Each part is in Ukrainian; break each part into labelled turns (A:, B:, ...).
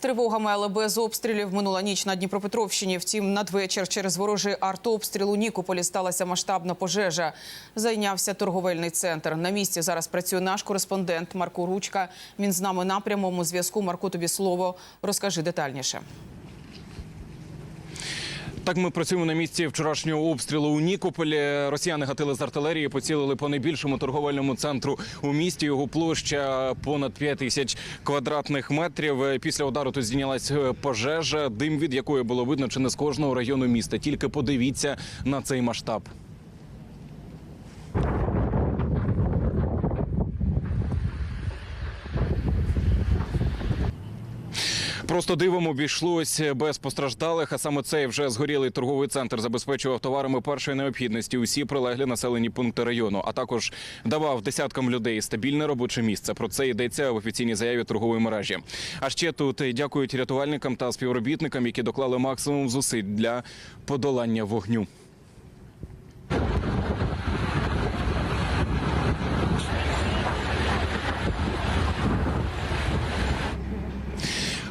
A: тривогами, але без обстрілів минула ніч на Дніпропетровщині. Втім, надвечір через ворожий артобстріл у Нікополі сталася масштабна пожежа. Зайнявся торговельний центр. На місці зараз працює наш кореспондент Марко Ручка. Він з нами на прямому зв'язку. Марко, тобі слово. Розкажи детальніше.
B: Так, ми працюємо на місці вчорашнього обстрілу у Нікополі. Росіяни гатили з артилерії, поцілили по найбільшому торговельному центру у місті. Його площа понад 5 тисяч квадратних метрів. Після удару тут здійнялась е, пожежа, дим від якої було видно чи не з кожного району міста. Тільки подивіться на цей масштаб. Просто дивом обійшлось без постраждалих. А саме цей вже згорілий торговий центр забезпечував товарами першої необхідності усі прилеглі населені пункти району, а також давав десяткам людей стабільне робоче місце. Про це йдеться в офіційній заяві торгової мережі. А ще тут дякують рятувальникам та співробітникам, які доклали максимум зусиль для подолання вогню.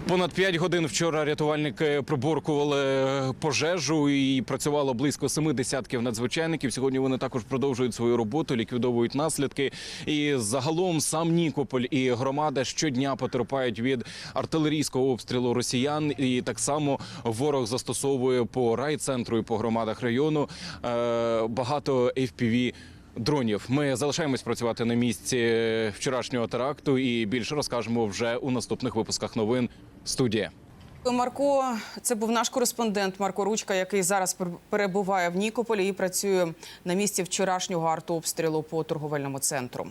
B: Понад 5 годин вчора рятувальники приборкували пожежу і працювало близько семи десятків надзвичайників. Сьогодні вони також продовжують свою роботу, ліквідовують наслідки. І загалом сам Нікополь і громада щодня потерпають від артилерійського обстрілу росіян. І так само ворог застосовує по райцентру і по громадах району е, багато FPV Дронів ми залишаємось працювати на місці вчорашнього теракту і більше розкажемо вже у наступних випусках новин. Студія.
A: Марко, це був наш кореспондент Марко Ручка, який зараз пер- перебуває в Нікополі і працює на місці вчорашнього артобстрілу по торговельному центру.